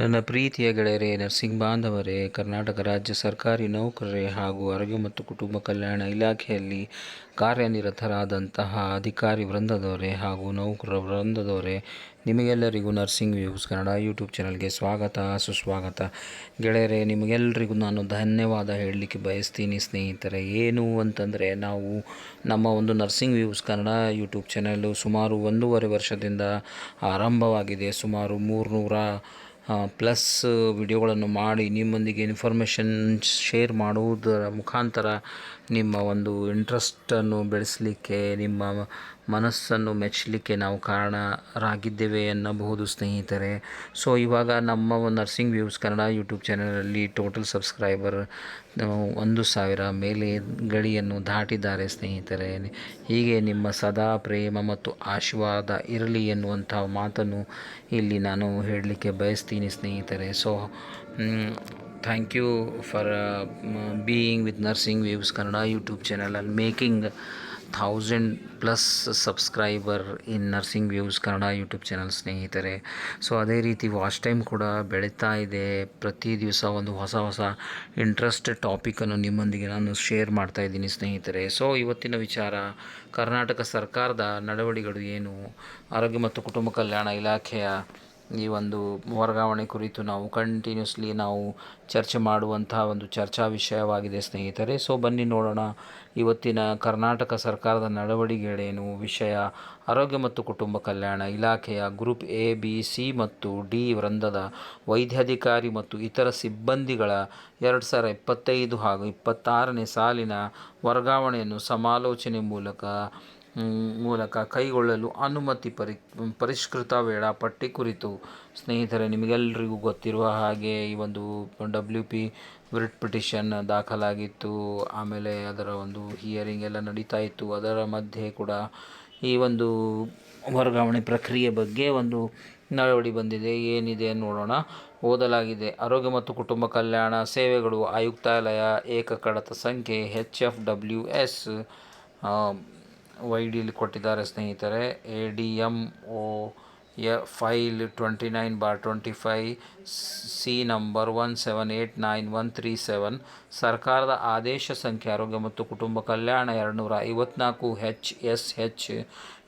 ನನ್ನ ಪ್ರೀತಿಯ ಗೆಳೆಯರೇ ನರ್ಸಿಂಗ್ ಬಾಂಧವರೇ ಕರ್ನಾಟಕ ರಾಜ್ಯ ಸರ್ಕಾರಿ ನೌಕರರೇ ಹಾಗೂ ಆರೋಗ್ಯ ಮತ್ತು ಕುಟುಂಬ ಕಲ್ಯಾಣ ಇಲಾಖೆಯಲ್ಲಿ ಕಾರ್ಯನಿರತರಾದಂತಹ ಅಧಿಕಾರಿ ವೃಂದದವರೇ ಹಾಗೂ ನೌಕರ ವೃಂದದವರೇ, ನಿಮಗೆಲ್ಲರಿಗೂ ನರ್ಸಿಂಗ್ ವ್ಯೂಸ್ ಕನ್ನಡ ಯೂಟ್ಯೂಬ್ ಚಾನಲ್ಗೆ ಸ್ವಾಗತ, ಸುಸ್ವಾಗತ. ಗೆಳೆಯರೇ, ನಿಮಗೆಲ್ಲರಿಗೂ ನಾನು ಧನ್ಯವಾದ ಹೇಳಲಿಕ್ಕೆ ಬಯಸ್ತೀನಿ ಸ್ನೇಹಿತರೆ. ಏನು ಅಂತಂದರೆ, ನಾವು ನಮ್ಮ ಒಂದು Nursing Views Kannada YouTube channel ಸುಮಾರು ಒಂದೂವರೆ ವರ್ಷದಿಂದ ಆರಂಭವಾಗಿದೆ. ಸುಮಾರು ಮೂರುನೂರ ಪ್ಲಸ್ ವಿಡಿಯೋಗಳನ್ನು ಮಾಡಿ ನಿಮ್ಮೊಂದಿಗೆ ಇನ್ಫಾರ್ಮೇಷನ್ ಶೇರ್ ಮಾಡುವುದರ ಮುಖಾಂತರ ನಿಮ್ಮ ಒಂದು ಇಂಟ್ರೆಸ್ಟನ್ನು ಬೆಳೆಸಲಿಕ್ಕೆ ನಿಮ್ಮ ಮನಸ್ಸನ್ನು ಮೆಚ್ಚಲಿಕ್ಕೆ ನಾವು ಕಾರಣರಾಗಿದ್ದೇವೆ ಎನ್ನಬಹುದು, ಸ್ನೇಹಿತರೆ. ಸೊ ಇವಾಗ ನಮ್ಮ ನರ್ಸಿಂಗ್ ವ್ಯೂಸ್ ಕನ್ನಡ ಯೂಟ್ಯೂಬ್ ಚಾನಲಲ್ಲಿ ಟೋಟಲ್ ಸಬ್ಸ್ಕ್ರೈಬರ್ ಒಂದು ಸಾವಿರ ಮೇಲೆ ಗಡಿಯನ್ನು ದಾಟಿದ್ದಾರೆ, ಸ್ನೇಹಿತರೆ. ಹೀಗೆ ನಿಮ್ಮ ಸದಾ ಪ್ರೇಮ ಮತ್ತು ಆಶೀರ್ವಾದ ಇರಲಿ ಎನ್ನುವಂಥ ಮಾತನ್ನು ಇಲ್ಲಿ ನಾನು ಹೇಳಲಿಕ್ಕೆ ಬಯಸ್ತೀನಿ, ಸ್ನೇಹಿತರೆ. So thank you for being with Nursing Views Kannada YouTube channel and making thousand plus subscriber in Nursing Views Kannada YouTube channel ಸ್ನೇಹಿತರೆ. ಸೊ ಅದೇ ರೀತಿ ವಾಚ್ ಟೈಮ್ ಕೂಡ ಬೆಳೀತಾ ಇದೆ. ಪ್ರತಿ ದಿವಸ ಒಂದು ಹೊಸ ಹೊಸ ಇಂಟ್ರೆಸ್ಟ್ ಟಾಪಿಕನ್ನು ನಿಮ್ಮೊಂದಿಗೆ ನಾನು ಶೇರ್ ಮಾಡ್ತಾ ಇದ್ದೀನಿ ಸ್ನೇಹಿತರೆ. ಸೊ ಇವತ್ತಿನ ವಿಚಾರ, ಕರ್ನಾಟಕ ಸರ್ಕಾರದ ನಡವಳಿಗಳು ಏನು? ಆರೋಗ್ಯ ಮತ್ತು ಕುಟುಂಬ ಕಲ್ಯಾಣ ಇಲಾಖೆಯ ಈ ಒಂದು ವರ್ಗಾವಣೆ ಕುರಿತು ನಾವು ಕಂಟಿನ್ಯೂಸ್ಲಿ ನಾವು ಚರ್ಚೆ ಮಾಡುವಂತಹ ಒಂದು ಚರ್ಚಾ ವಿಷಯವಾಗಿದೆ, ಸ್ನೇಹಿತರೆ. ಸೊ ಬನ್ನಿ ನೋಡೋಣ. ಇವತ್ತಿನ ಕರ್ನಾಟಕ ಸರ್ಕಾರದ ನಡವಳಿಕೆಗಳೇನು ವಿಷಯ? ಆರೋಗ್ಯ ಮತ್ತು ಕುಟುಂಬ ಕಲ್ಯಾಣ ಇಲಾಖೆಯ ಗ್ರೂಪ್ ಎ ಬಿ ಸಿ ಮತ್ತು ಡಿ ವೃಂದದ ವೈದ್ಯಾಧಿಕಾರಿ ಮತ್ತು ಇತರ ಸಿಬ್ಬಂದಿಗಳ ಎರಡು ಸಾವಿರ ಇಪ್ಪತ್ತೈದು ಹಾಗೂ ಇಪ್ಪತ್ತಾರನೇ ಸಾಲಿನ ವರ್ಗಾವಣೆಯನ್ನು ಸಮಾಲೋಚನೆ ಮೂಲಕ ಮೂಲಕ ಕೈಗೊಳ್ಳಲು ಅನುಮತಿ ಪರಿ, ಪರಿಷ್ಕೃತ ವೇಳಾಪಟ್ಟಿ ಕುರಿತು. ಸ್ನೇಹಿತರೆ ನಿಮಗೆಲ್ಲರಿಗೂ ಗೊತ್ತಿರುವ ಹಾಗೆ ಈ ಒಂದು ಡಬ್ಲ್ಯೂ ಪಿ ರಿಟ್ ಪಿಟಿಷನ್ ದಾಖಲಾಗಿತ್ತು. ಆಮೇಲೆ ಅದರ ಒಂದು ಹಿಯರಿಂಗ್ ಎಲ್ಲ ನಡೀತಾ ಇತ್ತು. ಅದರ ಮಧ್ಯೆ ಕೂಡ ಈ ಒಂದು ವರ್ಗಾವಣೆ ಪ್ರಕ್ರಿಯೆ ಬಗ್ಗೆ ಒಂದು ನಡವಳಿ ಬಂದಿದೆ. ಏನಿದೆ ನೋಡೋಣ. ಓದಲಾಗಿದೆ. ಆರೋಗ್ಯ ಮತ್ತು ಕುಟುಂಬ ಕಲ್ಯಾಣ ಸೇವೆಗಳು ಆಯುಕ್ತಾಲಯ ಏಕಕಡತ ಸಂಖ್ಯೆ H F W S Y ಡಿಲಿ ಕೊಟ್ಟಿದ್ದಾರೆ ಸ್ನೇಹಿತರೆ ಎ ಡಿ ಎಂ ಒ ಯ file twenty nine bar twenty five C number one seven eight nine one three seven. ಸರ್ಕಾರದ ಆದೇಶ ಸಂಖ್ಯೆ ಆರೋಗ್ಯ ಮತ್ತು ಕುಟುಂಬ ಕಲ್ಯಾಣ ಎರಡು ನೂರ ಐವತ್ನಾಲ್ಕು ಹೆಚ್ ಎಸ್ ಹೆಚ್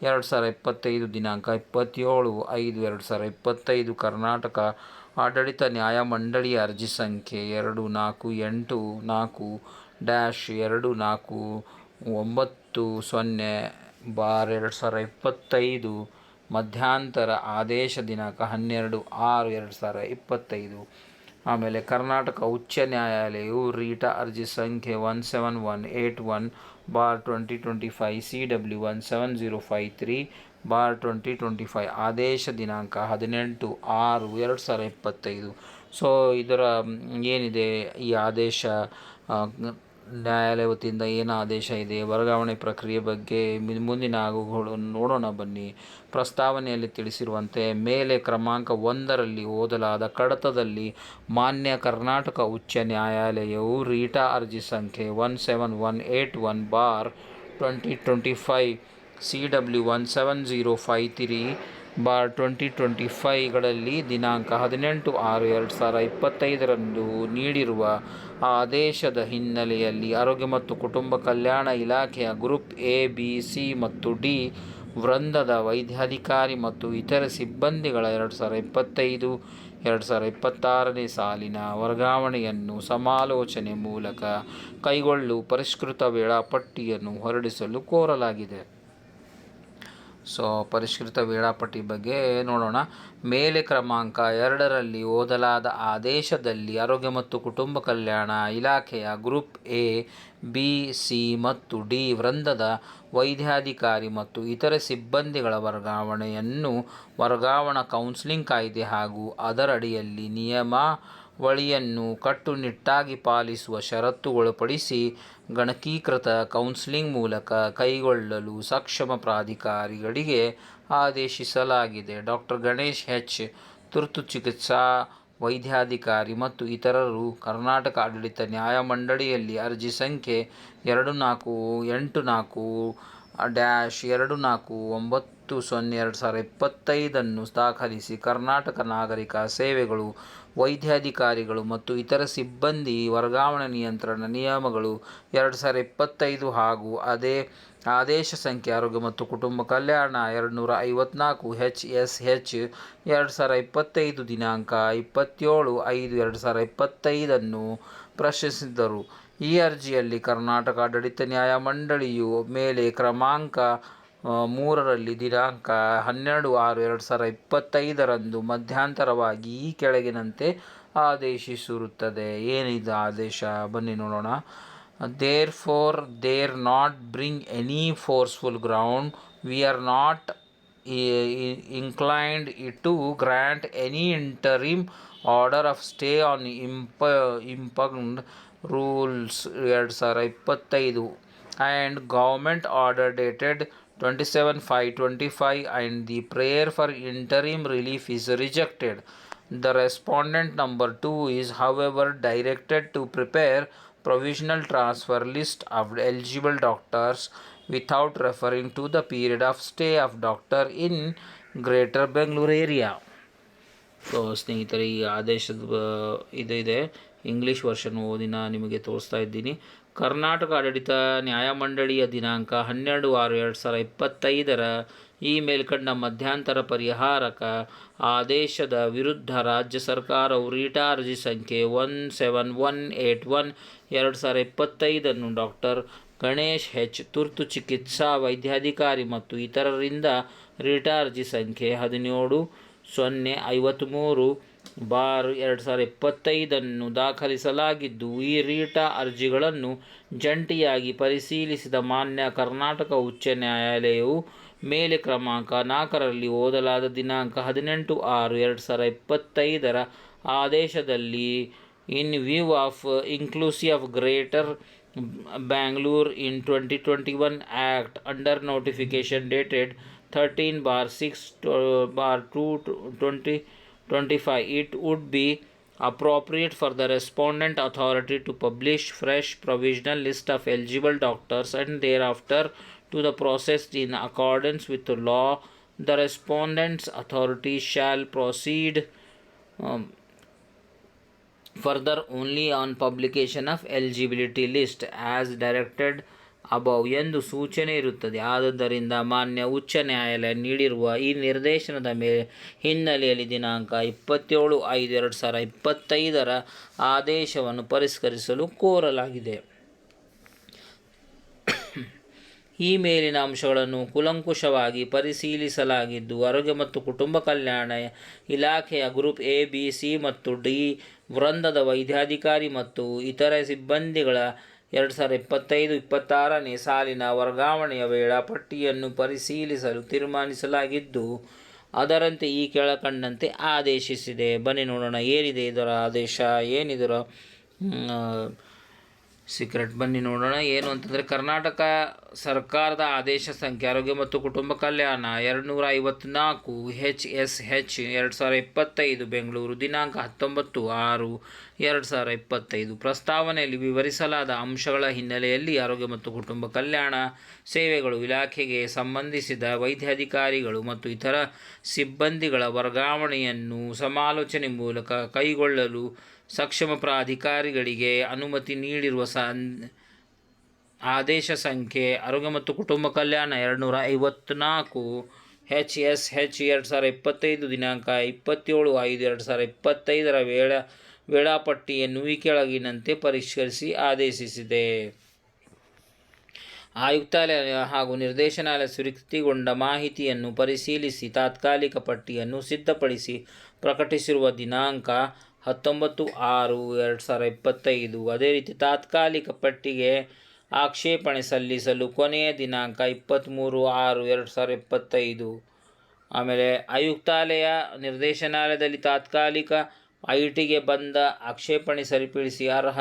ಎರಡು ಸಾವಿರ ಇಪ್ಪತ್ತೈದು ದಿನಾಂಕ ಇಪ್ಪತ್ತೇಳು, ಐದು ಎರಡು ಸಾವಿರ ಇಪ್ಪತ್ತೈದು ಕರ್ನಾಟಕ ಆಡಳಿತ ನ್ಯಾಯಮಂಡಳಿಯ ಅರ್ಜಿ ಸಂಖ್ಯೆ ಎರಡು ನಾಲ್ಕು ಎಂಟು ನಾಲ್ಕು ಡ್ಯಾಶ್ ಎರಡು ನಾಲ್ಕು ಒಂಬತ್ತು ಸೊನ್ನೆ ಬಾರ್ ಎರಡು ಸಾವಿರ ಇಪ್ಪತ್ತೈದು, ಮಧ್ಯಾಂತರ ಆದೇಶ ದಿನಾಂಕ ಹನ್ನೆರಡು ಆರು ಎರಡು ಸಾವಿರ ಇಪ್ಪತ್ತೈದು. ಆಮೇಲೆ ಕರ್ನಾಟಕ ಉಚ್ಚ ನ್ಯಾಯಾಲಯವು ರೀಟಾ ಅರ್ಜಿ ಸಂಖ್ಯೆ one seven one eight one bar twenty twenty five C W one seven zero five three bar twenty twenty five ಆದೇಶ ದಿನಾಂಕ ಹದಿನೆಂಟು ಆರು ಎರಡು ಸಾವಿರ ಇಪ್ಪತ್ತೈದು. ಸೊ, ಇದರ, ಏನಿದೆ ಈ ಆದೇಶ ನ್ಯಾಯಾಲಯ ವತಿಯಿಂದ ಏನು ಆದೇಶ ಇದೆ? ವರ್ಗಾವಣೆ ಪ್ರಕ್ರಿಯೆ ಬಗ್ಗೆ ಮುಂದಿನ ಆಗುಗಳು ನೋಡೋಣ ಬನ್ನಿ. ಪ್ರಸ್ತಾವನೆಯಲ್ಲಿ ತಿಳಿಸಿರುವಂತೆ, ಮೇಲೆ ಕ್ರಮಾಂಕ ಒಂದರಲ್ಲಿ ಓದಲಾದ ಕಡತದಲ್ಲಿ ಮಾನ್ಯ ಕರ್ನಾಟಕ ಉಚ್ಚ ನ್ಯಾಯಾಲಯವು ರೀಟಾ ಅರ್ಜಿ ಸಂಖ್ಯೆ one seven one eight one bar twenty twenty five, C W one seven zero five three bar twenty twenty ಫೈವ್ಗಳಲ್ಲಿ ದಿನಾಂಕ ಹದಿನೆಂಟು ಆರು ಎರಡು ಸಾವಿರ ಇಪ್ಪತ್ತೈದರಂದು ನೀಡಿರುವ ಆದೇಶದ ಹಿನ್ನೆಲೆಯಲ್ಲಿ ಆರೋಗ್ಯ ಮತ್ತು ಕುಟುಂಬ ಕಲ್ಯಾಣ ಇಲಾಖೆಯ ಗ್ರೂಪ್ ಎ, ಬಿ, ಸಿ ಮತ್ತು ಡಿ ವೃಂದದ ವೈದ್ಯಾಧಿಕಾರಿ ಮತ್ತು ಇತರ ಸಿಬ್ಬಂದಿಗಳ ಎರಡು ಸಾವಿರ ಇಪ್ಪತ್ತೈದು, ಎರಡು ಸಾವಿರ ಇಪ್ಪತ್ತಾರನೇ ಸಾಲಿನ ವರ್ಗಾವಣೆಯನ್ನು ಸಮಾಲೋಚನೆ ಮೂಲಕ ಕೈಗೊಳ್ಳು ಪರಿಷ್ಕೃತ ವೇಳಾಪಟ್ಟಿಯನ್ನು ಹೊರಡಿಸಲು ಕೋರಲಾಗಿದೆ. ಸೊ ಪರಿಷ್ಕೃತ ವೇಳಾಪಟ್ಟಿ ಬಗ್ಗೆ ನೋಡೋಣ. ಮೇಲೆ ಕ್ರಮಾಂಕ ಎರಡರಲ್ಲಿ ಓದಲಾದ ಆದೇಶದಲ್ಲಿ ಆರೋಗ್ಯ ಮತ್ತು ಕುಟುಂಬ ಕಲ್ಯಾಣ ಇಲಾಖೆಯ ಗ್ರೂಪ್ ಎ, ಬಿ, ಸಿ ಮತ್ತು ಡಿ ವೃಂದದ ವೈದ್ಯಾಧಿಕಾರಿ ಮತ್ತು ಇತರೆ ಸಿಬ್ಬಂದಿಗಳ ವರ್ಗಾವಣೆಯನ್ನು ವರ್ಗಾವಣಾ ಕೌನ್ಸಿಲಿಂಗ್ ಕಾಯ್ದೆ ಹಾಗೂ ಅದರಡಿಯಲ್ಲಿ ನಿಯಮಾವಳಿಯನ್ನು ಕಟ್ಟುನಿಟ್ಟಾಗಿ ಪಾಲಿಸುವ ಷರತ್ತುಗೊಳಪಡಿಸಿ ಗಣಕೀಕೃತ ಕೌನ್ಸಿಲಿಂಗ್ ಮೂಲಕ ಕೈಗೊಳ್ಳಲು ಸಕ್ಷಮ ಪ್ರಾಧಿಕಾರಿಗಳಿಗೆ ಆದೇಶಿಸಲಾಗಿದೆ. ಡಾಕ್ಟರ್ ಗಣೇಶ್ ಹೆಚ್ ತುರ್ತು ಚಿಕಿತ್ಸಾ ವೈದ್ಯಾಧಿಕಾರಿ ಮತ್ತು ಇತರರು ಕರ್ನಾಟಕ ಆಡಳಿತ ನ್ಯಾಯಮಂಡಳಿಯಲ್ಲಿ ಅರ್ಜಿ ಸಂಖ್ಯೆ ಎರಡು ನಾಲ್ಕು ಎಂಟು ನಾಲ್ಕು ಡ್ಯಾಶ್ ಎರಡು ನಾಲ್ಕು ಒಂಬತ್ತು ಹತ್ತು ಸೊನ್ನೆ ಎರಡು ಸಾವಿರ ಇಪ್ಪತ್ತೈದನ್ನು ದಾಖಲಿಸಿ ಕರ್ನಾಟಕ ನಾಗರಿಕ ಸೇವೆಗಳು, ವೈದ್ಯಾಧಿಕಾರಿಗಳು ಮತ್ತು ಇತರ ಸಿಬ್ಬಂದಿ ವರ್ಗಾವಣೆ ನಿಯಂತ್ರಣ ನಿಯಮಗಳು ಎರಡು ಸಾವಿರ ಇಪ್ಪತ್ತೈದು ಹಾಗೂ ಅದೇ ಆದೇಶ ಸಂಖ್ಯೆ ಆರೋಗ್ಯ ಮತ್ತು ಕುಟುಂಬ ಕಲ್ಯಾಣ ಎರಡು ನೂರ ಐವತ್ನಾಲ್ಕು ಹೆಚ್ ಎಸ್ ಹೆಚ್ ಎರಡು ಸಾವಿರ ಇಪ್ಪತ್ತೈದು ದಿನಾಂಕ ಇಪ್ಪತ್ತೇಳು ಐದು ಎರಡು ಸಾವಿರ ಇಪ್ಪತ್ತೈದನ್ನು ಪ್ರಶ್ನಿಸಿದ್ದರು. ಈ ಅರ್ಜಿಯಲ್ಲಿ ಕರ್ನಾಟಕ ಆಡಳಿತ ನ್ಯಾಯಮಂಡಳಿಯು ಮೇಲೆ ಕ್ರಮಾಂಕ ಮೂರರಲ್ಲಿ ದಿನಾಂಕ ಹನ್ನೆರಡು ಆರು ಎರಡು ಸಾವಿರ ಇಪ್ಪತ್ತೈದರಂದು ಮಧ್ಯಂತರವಾಗಿ ಈ ಕೆಳಗಿನಂತೆ ಆದೇಶಿಸಿರುತ್ತದೆ. ಏನಿದು ಆದೇಶ? ಬನ್ನಿ ನೋಡೋಣ. Therefore there not bring any forceful ground we are not inclined to grant any interim order of stay on ಇಂಪ impugned rules. ಎರಡು ಸಾವಿರ ಇಪ್ಪತ್ತೈದು. And government order dated 27 5 25 and the prayer for interim relief is rejected the respondent number 2 is however directed to prepare provisional transfer list of eligible doctors without referring to the period of stay of doctor in greater Bangalore area so ಸ್ನೇಹಿತರೆ ಈ ಆದೇಶದ ಬ- ಇದು ಇದೆ English version ಓದಿ ನಾನು ನಿಮಗೆ ತೋರಿಸ್ತಾ ಇದ್ದೀನಿ ಕರ್ನಾಟಕ ಆಡಳಿತ ನ್ಯಾಯಮಂಡಳಿಯ ದಿನಾಂಕ ಹನ್ನೆರಡು ಆರು ಎರಡು ಸಾವಿರ ಇಪ್ಪತ್ತೈದರ ಈ ಮೇಲ್ಕಂಡ ಮಧ್ಯಂತರ ಪರಿಹಾರಕ ಆದೇಶದ ವಿರುದ್ಧ ರಾಜ್ಯ ಸರ್ಕಾರವು ರೀಟಾ ಅರ್ಜಿ ಸಂಖ್ಯೆ one seven one eight one ಎರಡು ಸಾವಿರ ಇಪ್ಪತ್ತೈದನ್ನು ಡಾಕ್ಟರ್ ಗಣೇಶ್ ಹೆಚ್ ತುರ್ತು ಚಿಕಿತ್ಸಾ ವೈದ್ಯಾಧಿಕಾರಿ ಮತ್ತು ಇತರರಿಂದ ರೀಟಾ ಅರ್ಜಿ ಸಂಖ್ಯೆ ಹದಿನೇಳು ಸೊನ್ನೆ ಐವತ್ತ್ಮೂರು ಬಾರ್ ಎರಡು ಸಾವಿರದ ಇಪ್ಪತ್ತೈದನ್ನು ದಾಖಲಿಸಲಾಗಿದ್ದು, ಈ ರೀಟಾ ಅರ್ಜಿಗಳನ್ನು ಜಂಟಿಯಾಗಿ ಪರಿಶೀಲಿಸಿದ ಮಾನ್ಯ ಕರ್ನಾಟಕ ಉಚ್ಚ ನ್ಯಾಯಾಲಯವು ಮೇಲೆ ಕ್ರಮಾಂಕ ನಾಲ್ಕರಲ್ಲಿ ಓದಲಾದ ದಿನಾಂಕ ಹದಿನೆಂಟು ಆರು ಎರಡು ಸಾವಿರದ ಇಪ್ಪತ್ತೈದರ ಆದೇಶದಲ್ಲಿ in view of inclusive of greater Bangalore in twenty twenty one act under notification dated thirteen bar six bar two twenty 25. It would be appropriate for the respondent authority to publish fresh provisional list of eligible doctors and thereafter to the process in accordance with the law the respondent's authority shall proceed um, further only on publication of eligibility list as directed above ಎಂದು ಸೂಚನೆ ಇರುತ್ತದೆ. ಆದುದರಿಂದ ಮಾನ್ಯ ಉಚ್ಚ ನ್ಯಾಯಾಲಯ ನೀಡಿರುವ ಈ ನಿರ್ದೇಶನದ ಮೇಲೆ ಹಿನ್ನೆಲೆಯಲ್ಲಿ ದಿನಾಂಕ ಇಪ್ಪತ್ತೇಳು ಐದು ಎರಡು ಸಾವಿರ ಇಪ್ಪತ್ತೈದರ ಆದೇಶವನ್ನು ಪರಿಷ್ಕರಿಸಲು ಕೋರಲಾಗಿದೆ. ಈ ಮೇಲಿನ ಅಂಶಗಳನ್ನು ಕುಲಂಕುಷವಾಗಿ ಪರಿಶೀಲಿಸಲಾಗಿದ್ದು, ಆರೋಗ್ಯ ಮತ್ತು ಕುಟುಂಬ ಕಲ್ಯಾಣ ಇಲಾಖೆಯ ಗ್ರೂಪ್ ಎ, ಬಿ, ಸಿ ಮತ್ತು ಡಿ ವೃಂದದ ವೈದ್ಯಾಧಿಕಾರಿ ಮತ್ತು ಇತರ ಸಿಬ್ಬಂದಿಗಳ ಎರಡು ಸಾವಿರದ ಇಪ್ಪತ್ತೈದು, ಇಪ್ಪತ್ತಾರನೇ ಸಾಲಿನ ವರ್ಗಾವಣೆಯ ವೇಳಾಪಟ್ಟಿಯನ್ನು ಪರಿಶೀಲಿಸಲು ತೀರ್ಮಾನಿಸಲಾಗಿದ್ದು, ಅದರಂತೆ ಈ ಕೆಳಕಂಡಂತೆ ಆದೇಶಿಸಿದೆ. ಬನ್ನಿ ನೋಡೋಣ, ಏನಿದೆ ಇದರ ಆದೇಶ, ಏನಿದರ ಸೀಕ್ರೆಟ್ ಬನ್ನಿ ನೋಡೋಣ, ಏನು ಅಂತಂದರೆ ಕರ್ನಾಟಕ ಸರ್ಕಾರದ ಆದೇಶ ಸಂಖ್ಯೆ, ಆರೋಗ್ಯ ಮತ್ತು ಕುಟುಂಬ ಕಲ್ಯಾಣ ಎರಡು ನೂರ ಐವತ್ತ್ನಾಲ್ಕು ಹೆಚ್ ಎಸ್ ಹೆಚ್ ಎರಡು ಸಾವಿರ ಇಪ್ಪತ್ತೈದು, ಬೆಂಗಳೂರು ದಿನಾಂಕ ಹತ್ತೊಂಬತ್ತು, ಆರು. ಎರಡು ಸಾವಿರ ಇಪ್ಪತ್ತೈದು. ಪ್ರಸ್ತಾವನೆಯಲ್ಲಿ ವಿವರಿಸಲಾದ ಅಂಶಗಳ ಹಿನ್ನೆಲೆಯಲ್ಲಿ ಆರೋಗ್ಯ ಮತ್ತು ಕುಟುಂಬ ಕಲ್ಯಾಣ, ಸೇವೆಗಳು ಇಲಾಖೆಗೆ ಸಂಬಂಧಿಸಿದ ವೈದ್ಯಾಧಿಕಾರಿಗಳು ಮತ್ತು ಇತರ ಸಿಬ್ಬಂದಿಗಳ ವರ್ಗಾವಣೆಯನ್ನು ಸಮಾಲೋಚನೆ ಮೂಲಕ ಕೈಗೊಳ್ಳಲು ಸಕ್ಷಮ ಪ್ರಾಧಿಕಾರಿಗಳಿಗೆ ಅನುಮತಿ ನೀಡಿರುವ ಆದೇಶ ಸಂಖ್ಯೆ ಆರೋಗ್ಯ ಮತ್ತು ಕುಟುಂಬ ಕಲ್ಯಾಣ ಎರಡು ನೂರ ಐವತ್ತ್ನಾಲ್ಕು ಹೆಚ್ ಎಸ್ ಹೆಚ್ ಎರಡು ಸಾವಿರ ಇಪ್ಪತ್ತೈದು ದಿನಾಂಕ ಇಪ್ಪತ್ತೇಳು ಐದು ಎರಡು ಸಾವಿರ ಇಪ್ಪತ್ತೈದರ ವೇಳ ವೇಳಾಪಟ್ಟಿಯನ್ನು ಈ ಕೆಳಗಿನಂತೆ ಪರಿಷ್ಕರಿಸಿ ಆದೇಶಿಸಿದೆ. ಆಯುಕ್ತಾಲಯ ಹಾಗೂ ನಿರ್ದೇಶನಾಲಯ ಸ್ವೀಕೃತಿಗೊಂಡ ಮಾಹಿತಿಯನ್ನು ಪರಿಶೀಲಿಸಿ ತಾತ್ಕಾಲಿಕ ಪಟ್ಟಿಯನ್ನು ಸಿದ್ಧಪಡಿಸಿ ಪ್ರಕಟಿಸಿರುವ ದಿನಾಂಕ ಹತ್ತೊಂಬತ್ತು ಆರು ಎರಡು ಸಾವಿರ ಇಪ್ಪತ್ತೈದು. ಅದೇ ರೀತಿ ತಾತ್ಕಾಲಿಕ ಪಟ್ಟಿಗೆ ಆಕ್ಷೇಪಣೆ ಸಲ್ಲಿಸಲು ಕೊನೆಯ ದಿನಾಂಕ ಇಪ್ಪತ್ತ್ಮೂರು ಆರು ಎರಡು ಸಾವಿರ ಇಪ್ಪತ್ತೈದು ಆಮೇಲೆ ಆಯುಕ್ತಾಲಯ ನಿರ್ದೇಶನಾಲಯದಲ್ಲಿ ತಾತ್ಕಾಲಿಕ ಐ ಟಿಗೆ ಬಂದ ಆಕ್ಷೇಪಣೆ ಸರಿಪಡಿಸಿ ಅರ್ಹ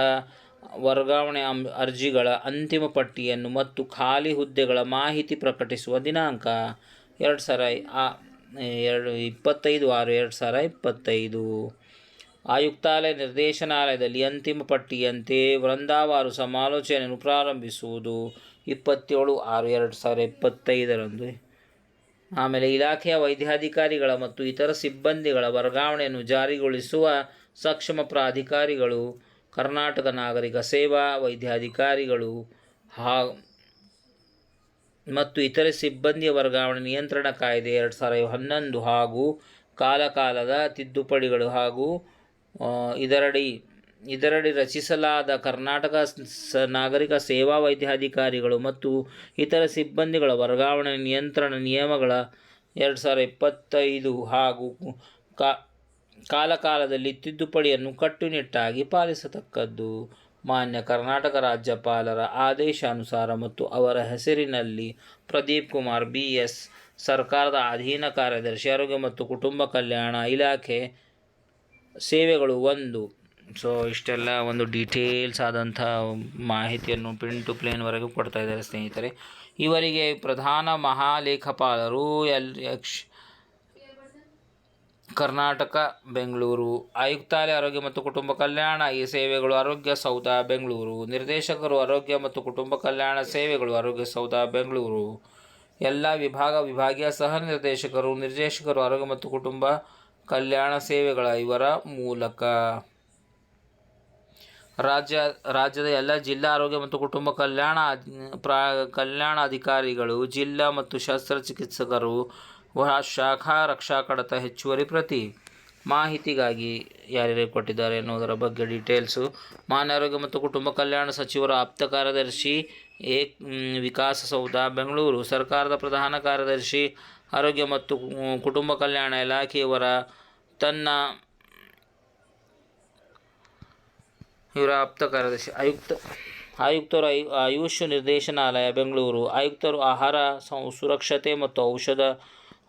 ವರ್ಗಾವಣೆ ಅರ್ಜಿಗಳ ಅಂತಿಮ ಪಟ್ಟಿಯನ್ನು ಮತ್ತು ಖಾಲಿ ಹುದ್ದೆಗಳ ಮಾಹಿತಿ ಪ್ರಕಟಿಸುವ ದಿನಾಂಕ ಎರಡು ಸಾವಿರ ಎರಡು, ಇಪ್ಪತ್ತೈದು ಆರು ಎರಡು ಸಾವಿರ ಇಪ್ಪತ್ತೈದು. ಆಯುಕ್ತಾಲಯ ನಿರ್ದೇಶನಾಲಯದಲ್ಲಿ ಅಂತಿಮ ಪಟ್ಟಿಯಂತೆ ವೃಂದಾವಾರು ಸಮಾಲೋಚನೆಯನ್ನು ಪ್ರಾರಂಭಿಸುವುದು ಇಪ್ಪತ್ತೇಳು ಆರು ಎರಡು ಸಾವಿರ ಇಪ್ಪತ್ತೈದರಂದು. ಆಮೇಲೆ ಇಲಾಖೆಯ ವೈದ್ಯಾಧಿಕಾರಿಗಳ ಮತ್ತು ಇತರ ಸಿಬ್ಬಂದಿಗಳ ವರ್ಗಾವಣೆಯನ್ನು ಜಾರಿಗೊಳಿಸುವ ಸಕ್ಷಮ ಪ್ರಾಧಿಕಾರಿಗಳು, ಕರ್ನಾಟಕ ನಾಗರಿಕ ಸೇವಾ ವೈದ್ಯಾಧಿಕಾರಿಗಳು ಹಾ, ಮತ್ತು ಇತರೆ ಸಿಬ್ಬಂದಿಯ ವರ್ಗಾವಣೆ ನಿಯಂತ್ರಣ ಕಾಯ್ದೆ ಎರಡು ಸಾವಿರದ ಹನ್ನೊಂದು ಹಾಗೂ ಕಾಲಕಾಲದ ತಿದ್ದುಪಡಿಗಳು ಹಾಗೂ ಇದರಡಿ ಇದರಡಿ ರಚಿಸಲಾದ ಕರ್ನಾಟಕ ಸ ನಾಗರಿಕ ಸೇವಾ ವೈದ್ಯಾಧಿಕಾರಿಗಳು ಮತ್ತು ಇತರ ಸಿಬ್ಬಂದಿಗಳ ವರ್ಗಾವಣೆ ನಿಯಂತ್ರಣ ನಿಯಮಗಳ ಎರಡು ಸಾವಿರ ಇಪ್ಪತ್ತೈದು ಹಾಗೂ ಕಾ ಕಾಲಕಾಲದಲ್ಲಿ ತಿದ್ದುಪಡಿಯನ್ನು ಕಟ್ಟುನಿಟ್ಟಾಗಿ ಪಾಲಿಸತಕ್ಕದ್ದು. ಮಾನ್ಯ ಕರ್ನಾಟಕ ರಾಜ್ಯಪಾಲರ ಆದೇಶಾನುಸಾರ ಮತ್ತು ಅವರ ಹೆಸರಿನಲ್ಲಿ ಪ್ರದೀಪ್ ಕುಮಾರ್ ಬಿ ಎಸ್ ಸರ್ಕಾರದ ಅಧೀನ ಕಾರ್ಯದರ್ಶಿ, ಆರೋಗ್ಯ ಮತ್ತು ಕುಟುಂಬ ಕಲ್ಯಾಣ ಇಲಾಖೆ ಸೇವೆಗಳು ಒಂದು. ಸೊ ಇಷ್ಟೆಲ್ಲ ಒಂದು ಡೀಟೇಲ್ಸ್ ಆದಂಥ ಮಾಹಿತಿಯನ್ನು ಪಿನ್ ಟು ಪ್ಲೇನ್ವರೆಗೂ ಕೊಡ್ತಾ ಇದ್ದಾರೆ ಸ್ನೇಹಿತರೆ. ಇವರಿಗೆ ಪ್ರಧಾನ ಮಹಾಲೇಖಪಾಲರು ಎಲ್ ಯಕ್ಷ್ ಕರ್ನಾಟಕ, ಬೆಂಗಳೂರು. ಆಯುಕ್ತಾಲಯ ಆರೋಗ್ಯ ಮತ್ತು ಕುಟುಂಬ ಕಲ್ಯಾಣ, ಈ ಸೇವೆಗಳು ಆರೋಗ್ಯ ಸೌಧ, ಬೆಂಗಳೂರು. ನಿರ್ದೇಶಕರು ಆರೋಗ್ಯ ಮತ್ತು ಕುಟುಂಬ ಕಲ್ಯಾಣ ಸೇವೆಗಳು ಆರೋಗ್ಯ ಸೌಧ, ಬೆಂಗಳೂರು. ಎಲ್ಲ ವಿಭಾಗ ವಿಭಾಗೀಯ ಸಹ ನಿರ್ದೇಶಕರು ನಿರ್ದೇಶಕರು ಆರೋಗ್ಯ ಮತ್ತು ಕುಟುಂಬ ಕಲ್ಯಾಣ ಸೇವೆಗಳ ಇವರ ಮೂಲಕ. ರಾಜ್ಯ, ರಾಜ್ಯದ ಎಲ್ಲ ಜಿಲ್ಲಾ ಆರೋಗ್ಯ ಮತ್ತು ಕುಟುಂಬ ಕಲ್ಯಾಣ ಪ್ರಾ, ಕಲ್ಯಾಣಾಧಿಕಾರಿಗಳು, ಜಿಲ್ಲಾ ಮತ್ತು ಶಸ್ತ್ರಚಿಕಿತ್ಸಕರು ಶಾಖಾ ರಕ್ಷಾ ಕಡತ ಹೆಚ್ಚುವರಿ ಪ್ರತಿ ಮಾಹಿತಿಗಾಗಿ ಯಾರ್ಯಾರಿಗೆ ಕೊಟ್ಟಿದ್ದಾರೆ ಎನ್ನುವುದರ ಬಗ್ಗೆ ಡೀಟೇಲ್ಸು ಮಾನ್ಯ ಆರೋಗ್ಯ ಮತ್ತು ಕುಟುಂಬ ಕಲ್ಯಾಣ ಸಚಿವರ ಆಪ್ತ ಕಾರ್ಯದರ್ಶಿ ಎ ವಿಕಾಸ ವಿಕಾಸಸೌಧ ಬೆಂಗಳೂರು. ಸರ್ಕಾರದ ಪ್ರಧಾನ ಕಾರ್ಯದರ್ಶಿ, ಆರೋಗ್ಯ ಮತ್ತು ಕುಟುಂಬ ಕಲ್ಯಾಣ ಇಲಾಖೆಯವರ ತನ್ನ ಇವರ ಆಪ್ತ ಕಾರ್ಯದರ್ಶಿ, ಆಯುಕ್ತ, ಆಯುಕ್ತರು ಆಯು ಆಯುಷ್ ನಿರ್ದೇಶನಾಲಯ, ಬೆಂಗಳೂರು. ಆಯುಕ್ತರು ಆಹಾರ ಸಂ- ಸುರಕ್ಷತೆ ಮತ್ತು ಔಷಧ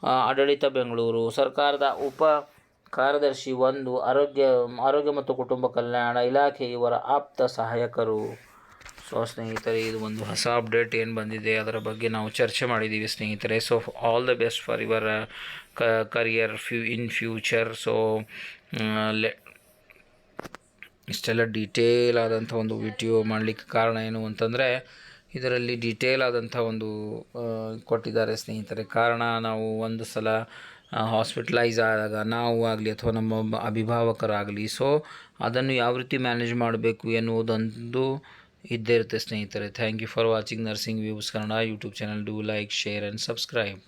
ಆಡಳಿತ, ಬೆಂಗಳೂರು. ಸರ್ಕಾರದ ಉಪ ಕಾರ್ಯದರ್ಶಿ ಒಂದು, ಆರೋಗ್ಯ ಆರೋಗ್ಯ ಮತ್ತು ಕುಟುಂಬ ಕಲ್ಯಾಣ ಇಲಾಖೆ ಇವರ ಆಪ್ತ ಸಹಾಯಕರು. ಸೊ ಸ್ನೇಹಿತರೆ, ಇದು ಒಂದು ಹೊಸ ಅಪ್ಡೇಟ್ ಏನು ಬಂದಿದೆ, ಅದರ ಬಗ್ಗೆ ನಾವು ಚರ್ಚೆ ಮಾಡಿದ್ದೀವಿ ಸ್ನೇಹಿತರೆ. So all the best for your career few in future so ಲೆ ಇಷ್ಟೆಲ್ಲ ಡೀಟೇಲ್ ಆದಂಥ ಒಂದು ವಿಡಿಯೋ ಮಾಡಲಿಕ್ಕೆ ಕಾರಣ ಏನು ಅಂತಂದರೆ, ಇದರಲ್ಲಿ ಡೀಟೇಲ್ ಆದಂಥ ಒಂದು ಕೊಟ್ಟಿದ್ದಾರೆ ಸ್ನೇಹಿತರೆ. ಕಾರಣ ನಾವು ಒಂದು ಸಲ ಹಾಸ್ಪಿಟಲೈಸ್ ಆದಾಗ ನಾವು ಆಗಲಿ ಅಥವಾ ನಮ್ಮ ಅಭಿಭಾವಕರಾಗಲಿ ಸೊ ಅದನ್ನು ಯಾವ ರೀತಿ ಮ್ಯಾನೇಜ್ ಮಾಡಬೇಕು ಎನ್ನುವುದೊಂದು ಇದ್ದೇ ಇರುತ್ತೆ ಸ್ನೇಹಿತರೆ. Thank you for watching Nursing Views Kannada YouTube channel do like share and subscribe